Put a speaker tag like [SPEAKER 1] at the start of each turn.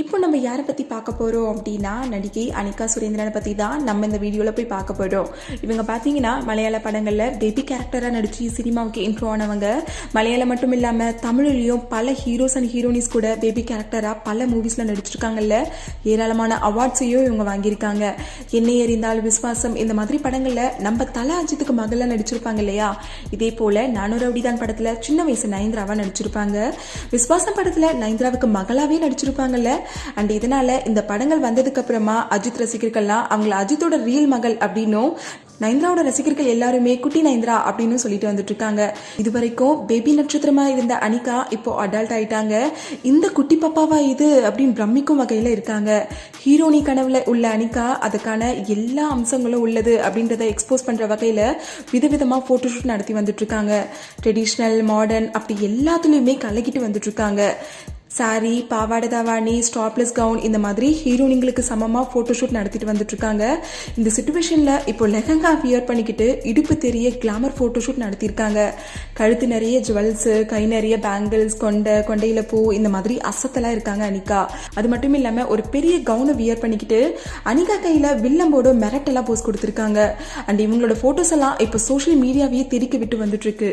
[SPEAKER 1] இப்போ நம்ம யாரை பற்றி பார்க்க போகிறோம் அப்படின்னா நடிகை அனிகா சுரேந்திரனை பற்றி தான் நம்ம இந்த வீடியோவில் போய் பார்க்க போகிறோம் இவங்க பார்த்தீங்கன்னா மலையாள படங்களில் பேபி கேரக்டராக நடித்து சினிமாவுக்கு இன்ட்ரோ ஆனவங்க. மலையாளம் மட்டும் இல்லாமல் தமிழ்லையும் பல ஹீரோஸ் அண்ட் ஹீரோனிஸ் கூட பேபி கேரக்டராக பல மூவிஸில் நடிச்சிருக்காங்கல்ல. ஏராளமான அவார்ட்ஸையும் இவங்க வாங்கியிருக்காங்க. என்னை எறிந்தால் விஸ்வாசம் இந்த மாதிரி படங்களில் நம்ம தல அஜித்துக்கு மகளாக நடிச்சிருப்பாங்க இல்லையா? இதே போல் நானூறு ரவுடிதான் படத்தில் சின்ன வயசு நயன்திராவாக நடிச்சிருப்பாங்க. விஸ்வாசம் படத்தில் நயன்திராவுக்கு மகளாவே நடிச்சிருப்பாங்கல்ல. அண்ட் இதனால இந்த படங்கள் வந்ததுக்கு அப்புறமா அஜித் ரசிகர்கள்லாம் அவங்கள அஜித்தோட ரியல் மகள் அப்படின்னும் நயன்திராவோட ரசிகர்கள் எல்லாருமே குட்டி நயன்தரா அப்படின்னு சொல்லிட்டு வந்துட்டு இருக்காங்க இது வரைக்கும் பேபி நட்சத்திரமா இருந்த அனிகா இப்போ அடல்ட் ஆயிட்டாங்க. இந்த குட்டி பாப்பாவா இது அப்படின்னு பிரமிக்கும் வகையில இருக்காங்க. ஹீரோனி கனவுல உள்ள அனிகா அதுக்கான எல்லா அம்சங்களும் உள்ளது அப்படின்றத எக்ஸ்போஸ் பண்ற வகையில விதவிதமா போட்டோஷூட் நடத்தி வந்துட்டு இருக்காங்க ட்ரெடிஷ்னல் மாடர்ன் அப்படி எல்லாத்துலயுமே கலக்கிட்டு வந்துட்டு இருக்காங்க சாரி பாவாடை தாவாணி ஸ்டாப்லெஸ் கவுன் இந்த மாதிரி ஹீரோனிங்களுக்கு சமமாக ஃபோட்டோஷூட் நடத்திட்டு வந்துட்டுருக்காங்க. இந்த சுச்சுவேஷனில் இப்போ லெஹங்கா வியர் பண்ணிக்கிட்டு இடுப்பு தெரிய கிளாமர் ஃபோட்டோஷூட் நடத்தியிருக்காங்க கழுத்து நிறைய ஜுவல்ஸு கை நிறைய பேங்கிள்ஸ் கொண்டை கொண்டையில் பூ இந்த மாதிரி அசத்தெல்லாம் இருக்காங்க அனிகா. அது மட்டும் இல்லாமல் ஒரு பெரிய கவுனை வியர் பண்ணிக்கிட்டு அனிகா கையில் வில்லம்போட மிரட்டெல்லாம் போஸ்ட் கொடுத்துருக்காங்க. அண்ட் இவங்களோட ஃபோட்டோஸ் எல்லாம் இப்போ சோஷியல் மீடியாவையே தெரிக்க விட்டு
[SPEAKER 2] வந்துட்டுருக்கு.